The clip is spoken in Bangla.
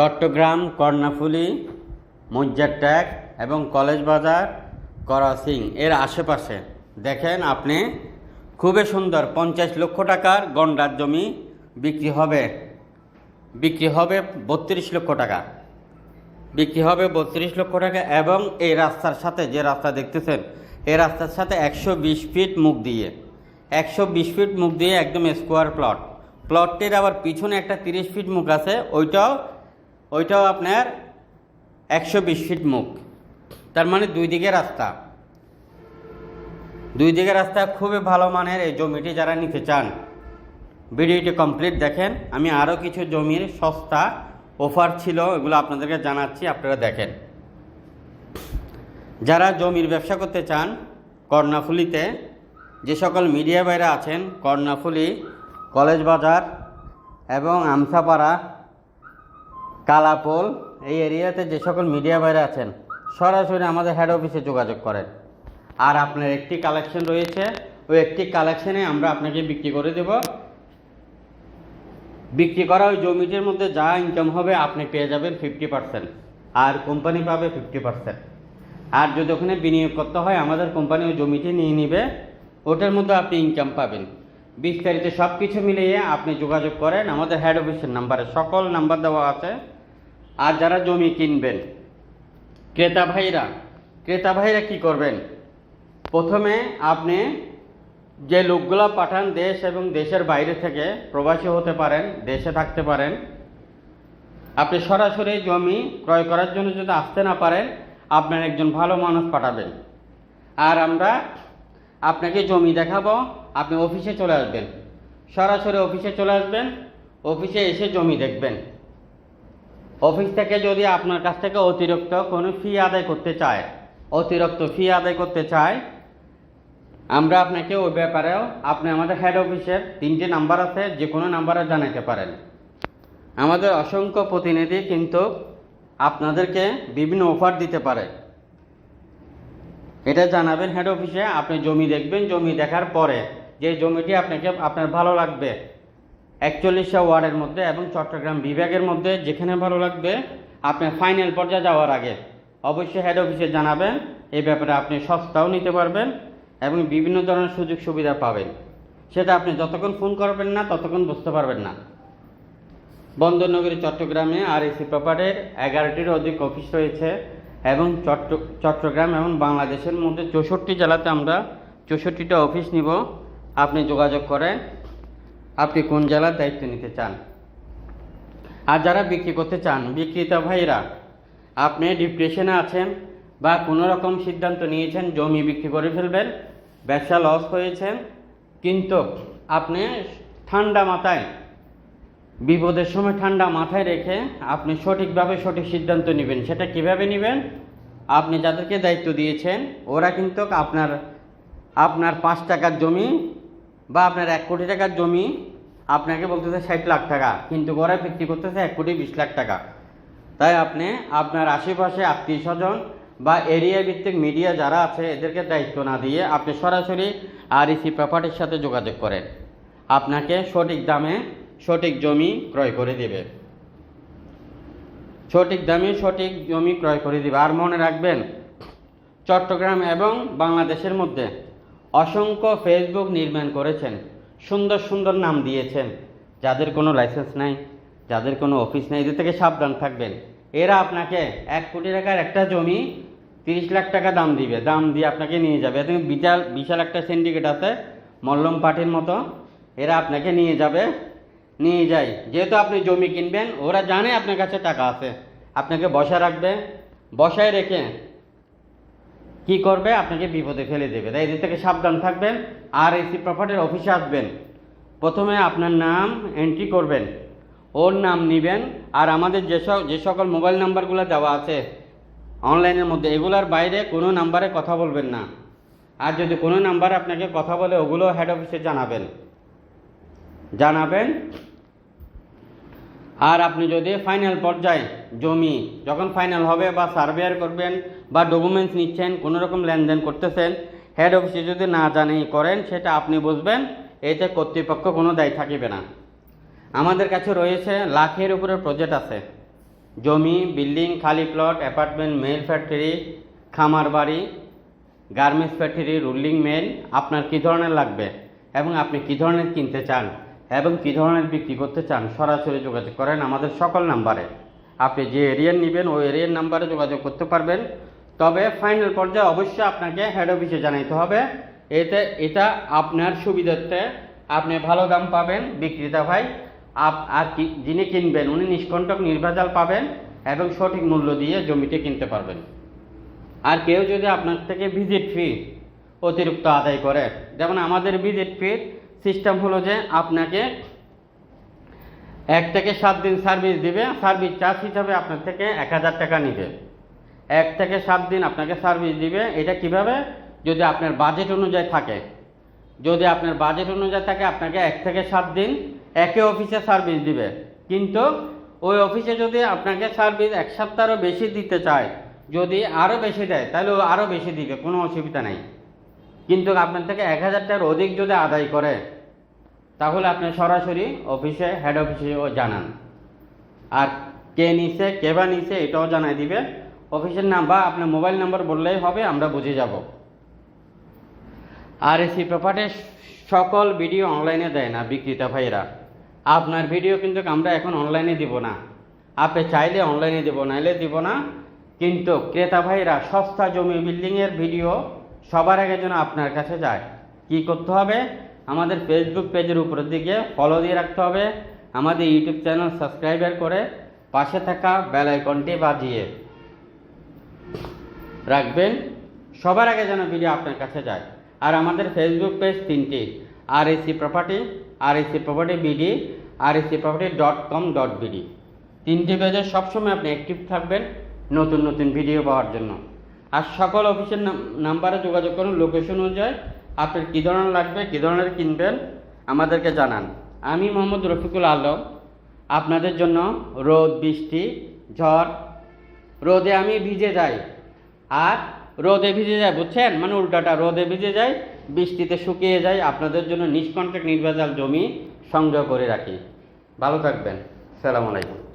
চট্টগ্রাম, কর্ণাফুলি, মজ্জার ট্যাগ এবং কলেজ বাজার করাসিং এর আশেপাশে। দেখেন আপনি, খুবই সুন্দর, পঞ্চাশ লক্ষ টাকার গন্ডার জমি বিক্রি হবে। বিক্রি হবে বত্রিশ লক্ষ টাকা। বিক্রি হবে বত্রিশ লক্ষ টাকা এবং এই রাস্তার সাথে যে রাস্তা দেখতেছেন, এই রাস্তার সাথে একশো বিশ ফিট মুখ দিয়ে। একশো বিশ ফিট মুখ দিয়ে একদম স্কোয়ার প্লট। প্লটটির আবার পিছনে একটা তিরিশ ফিট মুখ আছে, ওইটাও ওইটাও আপনার একশো বিশ ফিট মুখ। তার মানে দুই দিকে রাস্তা। দুই দিকে রাস্তা খুবই ভালো মানের এই জমিটি যারা নিতে চান। ভিডিওটি কমপ্লিট দেখেন। আমি আরও কিছু জমির সস্তা অফার ছিল এগুলো আপনাদেরকে জানাচ্ছি, আপনারা দেখেন। যারা জমির ব্যবসা করতে চান, কর্ণাফুলিতে যে সকল মিডিয়া বাইরে আছেন, কর্ণাফুলি, কলেজ বাজার এবং আমসাপাড়া কালাপোল, এই এরিয়াতে যে সকল মিডিয়া বাইরে আছেন, সরাসরি আমাদের হেড অফিসে যোগাযোগ করেন। আর আপনার একটি কালেকশন রয়েছে, ওই একটি কালেকশনে আমরা আপনাকে বিক্রি করে দেব। বিক্রি করা ওই জমিটির মধ্যে যা ইনকাম হবে আপনি পেয়ে যাবেন ফিফটি পার্সেন্ট আর কোম্পানি পাবে ফিফটি পার্সেন্ট আর যদি ওখানে বিনিয়োগ করতে হয়, আমাদের কোম্পানি ওই জমিটি নিয়ে নিবে, ওটার মধ্যে আপনি ইনকাম পাবেন। বিস্তারিত সব কিছু মিলিয়ে আপনি যোগাযোগ করেন, আমাদের হেড অফিসের নাম্বারে সকল নাম্বার দেওয়া আছে। আর যারা জমি কিনবেন, ক্রেতা ভাইরা ক্রেতা ভাইরা কি করবেন? প্রথমে আপনি যে লোকগুলো পাঠান দেশ এবং দেশের বাইরে থেকে, প্রবাসী হতে পারেন, দেশে থাকতে পারেন, আপনি সরাসরি জমি ক্রয় করার জন্য যদি আসতে না পারেন, আপনার একজন ভালো মানুষ পাঠাবেন। আর আমরা আপনাকে জমি দেখাবো, আপনি অফিসে চলে আসবেন। সরাসরি অফিসে চলে আসবেন, অফিসে এসে জমি দেখবেন। অফিস থেকে যদি আপনার কাছ থেকে অতিরিক্ত কোনো ফি আদায় করতে চায়, অতিরিক্ত ফি আদায় করতে চায়, আমরা আপনাকে ওই ব্যাপারেও আপনি আমাদের হেড অফিসের তিনটি নাম্বার আছে, যে কোনো নাম্বারে জানাতে পারেন। আমাদের অসংখ্য প্রতিনিধি কিন্তু আপনাদেরকে বিভিন্ন অফার দিতে পারে। এটা জানাবেন হেড অফিসে আপনি জমি দেখবেন, জমি দেখার পরে যে জমিটি আপনাকে, আপনার ভালো লাগবে একচল্লিশটা ওয়ার্ডের মধ্যে এবং চট্টগ্রাম বিভাগের মধ্যে যেখানে ভালো লাগবে, আপনি ফাইনাল পর্যায়ে যাওয়ার আগে অবশ্যই হেড অফিসে জানাবেন, এই ব্যাপারে আপনি সস্তাও নিতে পারবেন এবং বিভিন্ন ধরনের সুযোগ সুবিধা পাবেন। সেটা আপনি যতক্ষণ ফোন করবেন না, ততক্ষণ বুঝতে পারবেন না। বন্দরনগরী, চট্টগ্রামে আর এসি প্রপার্টির এগারোটির অধিক অফিস রয়েছে এবং চট্ট, চট্টগ্রাম এবং বাংলাদেশের মধ্যে চৌষট্টি জেলাতে আমরা চৌষট্টিটা অফিস নিব। আপনি যোগাযোগ করেন আপনি কোন জেলার দায়িত্ব নিতে চান? আর যারা বিক্রি করতে চান, বিক্রেতা ভাইরা, আপনি ডিপ্রেশনে আছেন বা কোনো রকম সিদ্ধান্ত নিয়েছেন, জমি বিক্রি করে ফেলবেন, ব্যবসা লস হয়েছেন কিন্তু আপনি ঠান্ডা মাথায়, বিপদের সময় ঠান্ডা মাথায় রেখে আপনি সঠিকভাবে সঠিক সিদ্ধান্ত নেবেন, সেটা কীভাবে নেবেন? আপনি যাদেরকে দায়িত্ব দিয়েছেন, ওরা কিন্তু আপনার আপনার পাঁচ টাকার জমি বা আপনার এক কোটি টাকার জমি আপনাকে বলতেছে ষাট লাখ টাকা, কিন্তু ওরা বিক্রি করতেছে এক কোটি বিশ লাখ টাকা। তাই আপনি আপনার আশেপাশে আত্মীয় স্বজন বা এরিয়া ভিত্তিক মিডিয়া যারা আছে, এদেরকে দায়িত্ব না দিয়ে আপনি সরাসরি আর ইসি প্রপার্টির সাথে যোগাযোগ করেন। আপনাকে সঠিক দামে সঠিক জমি ক্রয় করে দেবে। সঠিক দামে সঠিক জমি ক্রয় করে দেবে। আর মনে রাখবেন, চট্টগ্রাম এবং বাংলাদেশের মধ্যে অসংখ্য ফেসবুক নির্মাণ করেছেন, সুন্দর সুন্দর নাম দিয়েছেন। যাদের কোনো লাইসেন্স নাই, যাদের কোনো অফিস নেই, এদের থেকে সাবধান থাকবেন। এরা আপনাকে এক কোটি টাকার একটা জমি তিরিশ লাখ টাকা দাম দিবে। দাম দিয়ে আপনাকে নিয়ে যাবে। এতে বিশাল বিশাল একটা সিন্ডিকেট আছে, মল্লম পার্টির মতো। এরা আপনাকে নিয়ে যাবে, নিয়ে যায়। যেহেতু আপনি জমি কিনবেন, ওরা জানে আপনার কাছে টাকা আছে। আপনাকে বসা রাখবে, বসায় রেখে কি করবে? আপনাকে বিপদে ফেলে দেবে। তাই এদের থেকে সাবধান থাকবেন। আর এসি প্রপার্টির অফিসে আসবেন। প্রথমে আপনার নাম এন্ট্রি করবেন। ওর নাম নেবেন। আর আমাদের যেসব যে সকল মোবাইল নাম্বারগুলো দেওয়া আছে অনলাইনের মধ্যে, এগুলোর বাইরে কোনো নাম্বারে কথা বলবেন না। আর যদি কোনো নাম্বার আপনাকে কথা বলে, ওগুলো হেড অফিসে জানাবেন। জানাবেন। আর আপনি যদি ফাইনাল পর্যায়ে জমি যখন ফাইনাল হবে বা সার্ভেয়ার করবেন বা ডকুমেন্টস নিচ্ছেন কোনো রকম লেনদেন করতেছেন হেড অফিসে যদি না জানি করেন, সেটা আপনি বুঝবেন, এতে কর্তৃপক্ষ কোনো দায় থাকিবে না। আমাদের কাছে রয়েছে লাখের উপরে প্রজেক্ট আছে। জমি বিল্ডিং খালি প্লট অ্যাপার্টমেন্ট মেল ফ্যাক্টরি খামার বাড়ি গার্মেন্টস ফ্যাক্টরি রুলিং মেল আপনার কী ধরনের লাগবে এবং আপনি কী ধরনের কিনতে চান? এবং কী ধরনের বিক্রি করতে চান, সরাসরি যোগাযোগ করেন আমাদের সকল নাম্বারে। আপনি যে এরিয়ার নেবেন, ওই এরিয়ার নাম্বারে যোগাযোগ করতে পারবেন। তবে ফাইনাল পর্যায়ে অবশ্যই আপনাকে হেড অফিসে জানাইতে হবে। এতে, এটা আপনার সুবিধার্থে আপনি ভালো দাম পাবেন, বিক্রেতা ভাই। আপ, আর কি, যিনি কিনবেন, উনি নিষ্কণ্টক নির্ভেজাল পাবেন এবং সঠিক মূল্য দিয়ে জমিটি কিনতে পারবেন। আর কেউ যদি আপনার থেকে ভিজিট ফি অতিরিক্ত আদায় করে, যেমন আমাদের ভিজিট ফি সিস্টেম হলো যে আপনাকে এক থেকে সাত দিন সার্ভিস দিবে, সার্ভিস চার্জ হিসাবে আপনার থেকে এক হাজার টাকা নিবে। এক থেকে সাত দিন আপনাকে সার্ভিস দিবে, এটা কীভাবে? যদি আপনার বাজেট অনুযায়ী থাকে। যদি আপনার বাজেট অনুযায়ী থাকে, আপনাকে এক থেকে সাত দিন একে অফিসে সার্ভিস দিবে। কিন্তু ওই অফিসে যদি আপনাকে সার্ভিস এক সপ্তাহেরও বেশি দিতে চায়, যদি আরও বেশি দেয়, তাহলে আরও বেশি দিবে, কোনো অসুবিধা নেই। কিন্তু আপনার থেকে এক হাজার টাকার অধিক যদি আদায় করে, তাহলে আপনি সরাসরি অফিসে হেড অফিসে ও জানান। আর কে নিছে, কে বা নিছে, এটাও জানাই দিবে। অফিসের নাম বা আপনার মোবাইল নাম্বার বললেই হবে, আমরা বুঝে যাব। আর এসি প্রপার্টির সকল ভিডিও অনলাইনে দেয় না, বিক্রেতা ভাইরা আপনার ভিডিও কিন্তু আমরা এখন অনলাইনে দিব না। আপনি চাইলে অনলাইনে দিব, নাইলে দিব না। কিন্তু ক্রেতা ভাইরা সস্তা জমি বিল্ডিংয়ের ভিডিও সবার আগে যেন আপনার কাছে যায়। কি করতে হবে? আমাদের ফেসবুক পেজের উপরের দিকে ফলো দিয়ে রাখতে হবে। আমাদের ইউটিউব চ্যানেল সাবস্ক্রাইবার করে পাশে থাকা বেল আইকনটি বাজিয়ে রাখবেন। সবার আগে যেন ভিডিও আপনার কাছে যায়। আর আমাদের ফেসবুক পেজ তিনটি R AC property R AC property BD R AC property dot com dot BD তিনটি পেজে সবসময় আপনি অ্যাক্টিভ থাকবেন নতুন নতুন ভিডিও পাওয়ার জন্য। আর সকল অফিসের নাম- নাম্বারে যোগাযোগ করুন, লোকেশন অনুযায়ী। আপনার কী ধরনের লাগবে, কী ধরনের কিনবেন, আমাদেরকে জানান। আমি মোহাম্মদ রফিকুল আলম। আপনাদের জন্য রোদ, বৃষ্টি, ঝড়, রোদে আমি ভিজে যাই। আর রোদে ভিজে যায় বুঝছেন? মানে উল্টাটা, রোদে ভিজে যায় বৃষ্টিতে শুকিয়ে যায় আপনাদের জন্য নিষ্কণ্টক নির্ভেজাল জমি সংগ্রহ করে রাখি। ভালো থাকবেন। সালাম আলাইকুম।